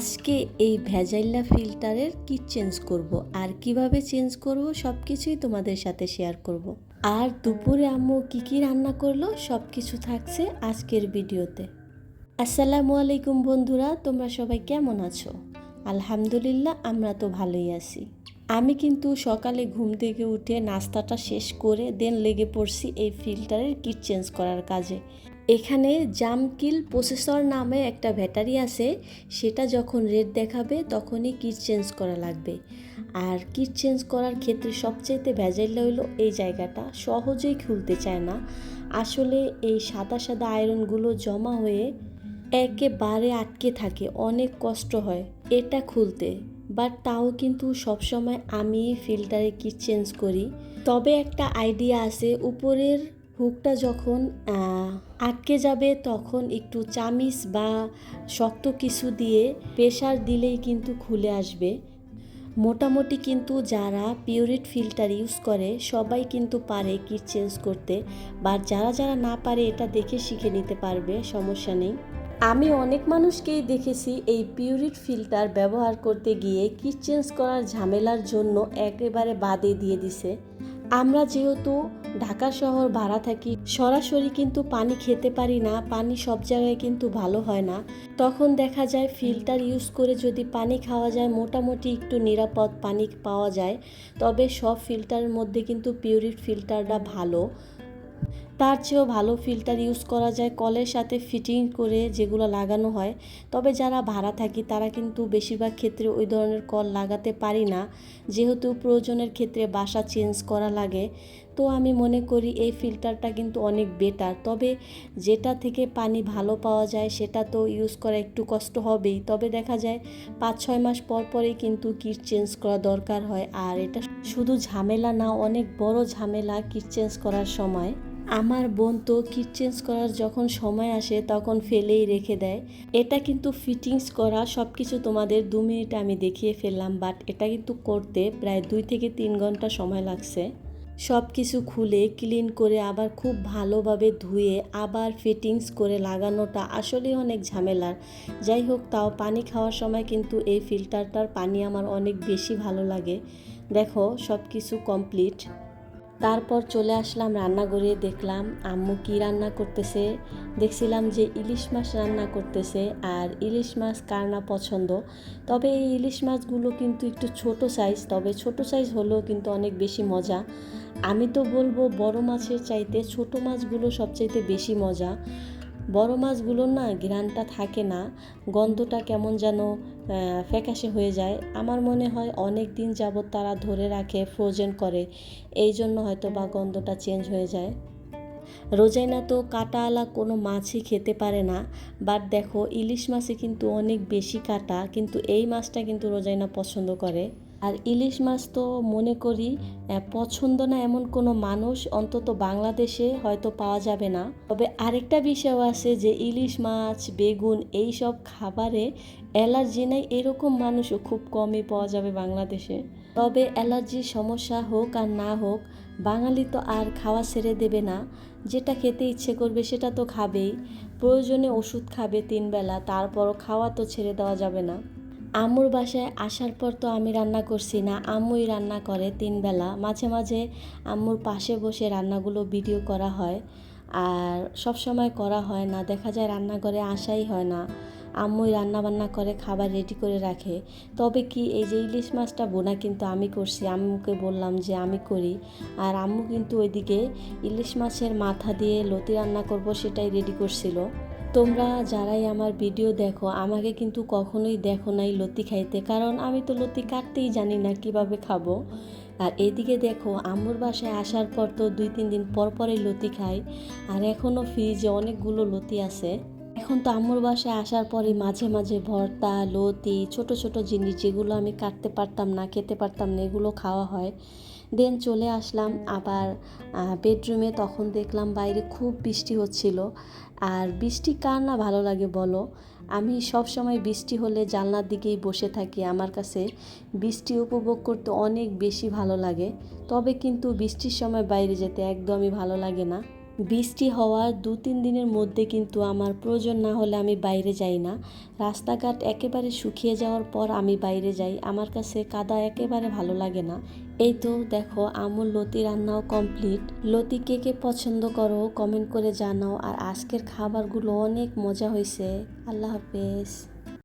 আজকে এই ভেজাইল্লা ফিল্টারের কি চেঞ্জ করব? আর কীভাবে চেঞ্জ করব? সব কিছুই তোমাদের সাথে শেয়ার করব। আর দুপুরে আম্মু কি কি রান্না করল? সব কিছু থাকছে আজকের ভিডিওতে। আসসালামু আলাইকুম বন্ধুরা, তোমরা সবাই কেমন আছো? আলহামদুলিল্লাহ, আমরা তো ভালোই আছি। আমি কিন্তু সকালে ঘুম থেকে উঠে নাস্তাটা শেষ করে দেন লেগে পড়ছি এই ফিল্টারের কিট চেঞ্জ করার কাজে। এখানে জামকিল প্রসেসর নামে একটা ব্যাটারি আছে, সেটা যখন রেট দেখাবে তখনই কিট চেঞ্জ করা লাগবে। আর কিট চেঞ্জ করার ক্ষেত্রে সবচেয়েতে ভেজাইল হইল এই জায়গাটা, সহজেই খুলতে চায় না। আসলে এই সাদা সাদা আয়রনগুলো জমা হয়ে একেবারে আটকে থাকে, অনেক কষ্ট হয় এটা খুলতে। বাট তাও কিন্তু সবসময় আমি ফিল্টারে কিট চেঞ্জ করি। তবে একটা আইডিয়া আছে, উপরের হুকটা যখন আটকে যাবে তখন একটু চামিচ বা শক্ত কিছু দিয়ে প্রেশার দিলেই কিন্তু খুলে আসবে। মোটামুটি কিন্তু যারা পিউরিট ফিল্টার ইউজ করে সবাই কিন্তু পারে কিট চেঞ্জ করতে। বা যারা যারা না পারে এটা দেখে শিখে নিতে পারবে, সমস্যা নেই। আমি অনেক মানুষকেই দেখেছি এই পিউরিট ফিল্টার ব্যবহার করতে গিয়ে কিট চেঞ্জ করার ঝামেলার জন্য একেবারে বাদে দিয়ে দিছে। আমরা যেহেতু ঢাকা শহর ভাড়া থাকি, সরাসরি কিন্তু পানি খেতে পারি না, পানি সব জায়গায় কিন্তু ভালো হয় না। তখন দেখা যায় ফিল্টার ইউজ করে যদি পানি খাওয়া যায়, মোটামুটি একটু নিরাপদ পানি পাওয়া যায়। তবে সব ফিল্টারের মধ্যে কিন্তু পিউরিট ফিল্টারটা ভালো। তার চেয়েও ভালো ফিল্টার ইউজ করা যায় কলের সাথে ফিটিং করে যেগুলো লাগানো হয়। তবে যারা ভাড়া থাকি, তারা কিন্তু বেশিরভাগ ক্ষেত্রে ওই ধরনের কল লাগাতে পারি না। যেহেতু প্রয়োজনের ক্ষেত্রে বাসা চেঞ্জ করা লাগে। তো আমি মনে করি এই ফিল্টারটা কিন্তু অনেক বেটার তবে যেটা থেকে পানি ভালো পাওয়া যায়, সেটা তো ইউজ করা একটু কষ্ট হবেই। তবে দেখা যায় পাঁচ ছয় মাস পর পরেই কিন্তু কিট চেঞ্জ করা দরকার হয়। আর এটা শুধু ঝামেলা না, অনেক বড় ঝামেলা কিট চেঞ্জ করার সময়। আমার বোন তো কিট চেঞ্জ করার যখন সময় আসে তখন ফেলেই রেখে দেয়। এটা কিন্তু ফিটিংস করা সব কিছু তোমাদের দু মিনিটে আমি দেখিয়ে ফেললাম বাট এটা কিন্তু করতে প্রায় দুই থেকে তিন ঘণ্টা সময় লাগছে। সব কিছু খুলে ক্লিন করে, আবার খুব ভালোভাবে ধুয়ে, আবার ফিটিংস করে লাগানোটা আসলেই অনেক ঝামেলার যাই হোক, তাও পানি খাওয়ার সময় কিন্তু এই ফিল্টারটার পানি আমার অনেক বেশি ভালো লাগে। দেখো সব কিছু কমপ্লিট তারপর চলে আসলাম রান্নাঘরে, দেখলাম আম্মু কি রান্না করতেছে। দেখছিলাম যে ইলিশ মাছ রান্না করতেছে আর ইলিশ মাছ কার না পছন্দ। তবে এই ইলিশ মাছগুলো কিন্তু একটু ছোট সাইজ তবে ছোট সাইজ হলেও কিন্তু অনেক বেশি মজা। আমি তো বলব বড় মাছের চাইতে ছোট মাছগুলো সবচাইতে বেশি মজা। বড় মাছগুলোর না ঘ্রাণটা থাকে না, গন্ধটা কেমন যেন ফ্যাকাশে হয়ে যায়। আমার মনে হয় অনেক দিন যাবৎ তারা ধরে রাখে ফ্রোজেন করে। এই জন্য হয়তো বা গন্ধটা চেঞ্জ হয়ে যায়। রোজাইনা তো কাটাওয়ালা কোনো মাছই খেতে পারে না বাট দেখো ইলিশ মাছে কিন্তু অনেক বেশি কাটা, কিন্তু এই মাছটা কিন্তু রোজাইনা পছন্দ করে। আর ইলিশ মাছ তো মনে করি পছন্দ না এমন কোনো মানুষ, অন্তত বাংলাদেশে হয়তো পাওয়া যাবে না। তবে আরেকটা বিষয়ও আছে যে ইলিশ মাছ, বেগুন এই সব খাবারে অ্যালার্জি নাই, এরকম মানুষও খুব কমই পাওয়া যাবে বাংলাদেশে। তবে অ্যালার্জির সমস্যা হোক আর না হোক, বাঙালি তো আর খাওয়া ছেড়ে দেবে না। যেটা খেতে ইচ্ছে করবে সেটা তো খাবেই। প্রয়োজনে ওষুধ খাবে তিন বেলা তারপরও খাওয়া তো ছেড়ে দেওয়া যাবে না। আম্মুর বাসায় আসার পর তো আমি রান্না করছি না। আম্মুই রান্না করে তিন বেলা। মাঝে মাঝে আম্মুর পাশে বসে রান্নাগুলো ভিডিও করা হয়। আর সব সময় করা হয় না। দেখা যায় রান্নাঘরে আসাই হয় না। আম্মুই রান্না বান্না করে খাবার রেডি করে রাখে। তবে কি এই যে ইলিশ মাছটা বোনা কিন্তু আমি করছি। আম্মুকে বললাম যে আমি করি। আর আম্মু কিন্তু ওইদিকে ইলিশ মাছের মাথা দিয়ে লতি রান্না করব সেটাই রেডি করছিল। তোমরা যারাই আমার ভিডিও দেখো, আমাকে কিন্তু কখনোই দেখো নাই লতি খাইতে। কারণ আমি তো লতি কাটতেই জানি না কীভাবে খাব। আর এদিকে দেখো, আম্মুর বাসায় আসার পর তো দুই তিন দিন পর পরই লতি খাই। আর এখনও ফ্রিজে অনেকগুলো লতি আছে। এখন তো আম্মুর বাসায় আসার পরে মাঝে মাঝে ভর্তা, লতি, ছোট ছোট জিনিস যেগুলো আমি কাটতে পারতাম না, খেতে পারতাম না, এগুলো খাওয়া হয়। দেন চলে আসলাম আবার বেডরুমে তখন দেখলাম বাইরে খুব বৃষ্টি হচ্ছিল। আর বৃষ্টি কার না ভালো লাগে বলো? আমি সব সময় বৃষ্টি হলে জানলার দিকেই বসে থাকি। আমার কাছে বৃষ্টি উপভোগ করতে অনেক বেশি ভালো লাগে। তবে কিন্তু বৃষ্টির সময় বাইরে যেতে একদমই ভালো লাগে না। বৃষ্টি হওয়ার দু তিন দিনের মধ্যে কিন্তু আমার প্রয়োজন না হলে আমি বাইরে যাই না। রাস্তাঘাট একেবারে শুকিয়ে যাওয়ার পর আমি বাইরে যাই। আমার কাছে কাদা একেবারে ভালো লাগে না। এই তো দেখো, আমুল লতি রান্নাও কমপ্লিট। লতি কে কে পছন্দ করো কমেন্ট করে জানাও। আর আজকের খাবারগুলো অনেক মজা হয়েছে আল্লাহ হাফেজ।